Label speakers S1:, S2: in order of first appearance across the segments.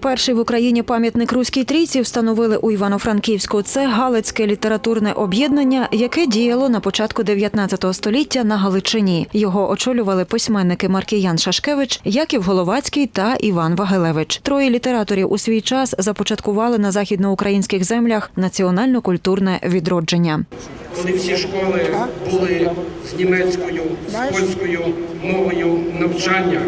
S1: Перший в Україні пам'ятник руській трійці встановили у Івано-Франківську. Це Галицьке літературне об'єднання, яке діяло на початку 19 століття на Галичині. Його очолювали письменники Маркіян Шашкевич, Яків Головацький та Іван Вагелевич. Троє літераторів у свій час започаткували на західноукраїнських землях національно-культурне відродження.
S2: коли всі школи були з німецькою, з польською мовою навчання,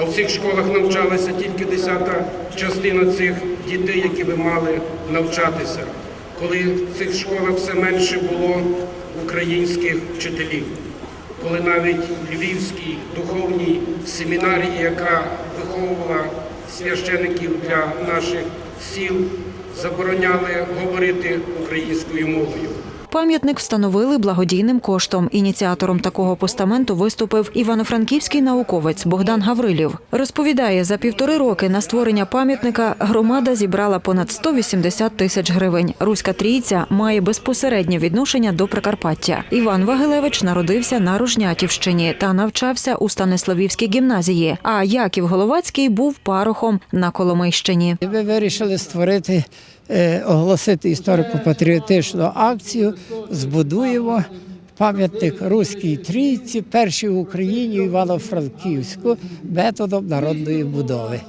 S2: а в цих школах навчалася тільки десята частина цих дітей, які би мали навчатися, коли в цих школах все менше було українських вчителів, коли навіть Львівській духовній семінарії, яка виховувала священиків для наших сіл, забороняли говорити українською мовою.
S1: Пам'ятник встановили благодійним коштом. Ініціатором такого постаменту виступив івано-франківський науковець Богдан Гаврилів. Розповідає, за півтори роки на створення пам'ятника громада зібрала понад 180 тисяч гривень. Руська трійця має безпосереднє відношення до Прикарпаття. Іван Вагилевич народився на Рожнятівщині та навчався у Станиславівській гімназії. А Яків Головацький був парохом на Коломийщині.
S3: Ми вирішили створити, оголосити історико-патріотичну акцію. Збудуємо пам'ятник руській трійці, першій в Україні Івано-Франківську методом народної будови.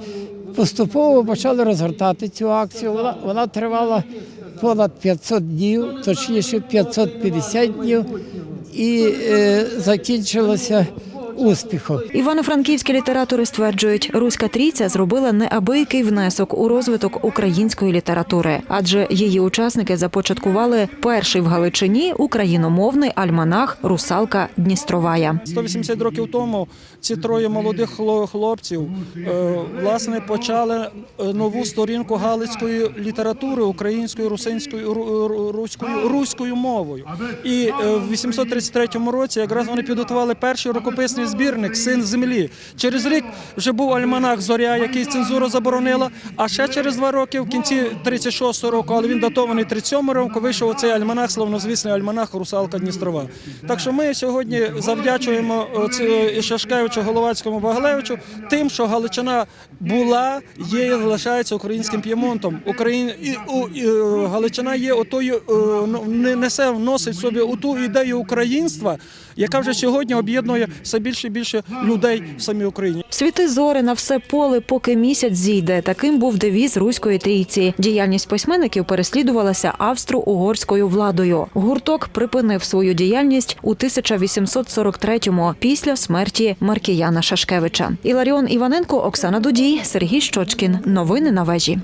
S3: Поступово почали розгортати цю акцію. Вона, вона тривала понад 500 днів, точніше 550 днів, і е, закінчилася успіхом.
S1: Івано-франківські літератори стверджують, руська трійця зробила неабиякий внесок у розвиток української літератури, адже її учасники започаткували перший в Галичині україномовний альманах Русалка Дністровая.
S4: 180 років тому ці троє молодих хлопців е, власне почали е, нову сторінку галицької літератури українською, русинською, ру- ру- руською, руською мовою. І е, в 833 році якраз вони підготували перший рукописний збірник Син землі. Через рік вже був альманах Зоря, який цензура заборонила. А ще через два роки, в кінці 36-го року, але він датований 37 року, вийшов цей альманах, славнозвісний альманах Русалка Дністрова. Так що ми сьогодні завдячуємо е, Шашкевичу, Головацькому, Ваглевичу тим, що Галичина була, є і залишається українським п'ємонтом. Україн у, е, Галичина є отою, е, ну, не несе, вносить собі ту ідею українства, яка вже сьогодні об'єднує все більше і більше людей в самій Україні.
S1: Світи зори на все поле, поки місяць зійде. Таким був девіз руської трійці. Діяльність письменників переслідувалася австро-угорською владою. Гурток припинив свою діяльність у 1843-му після смерті Маркіяна Шашкевича. Іларіон Іваненко, Оксана Дудій, Сергій Щочкін. Новини на вежі.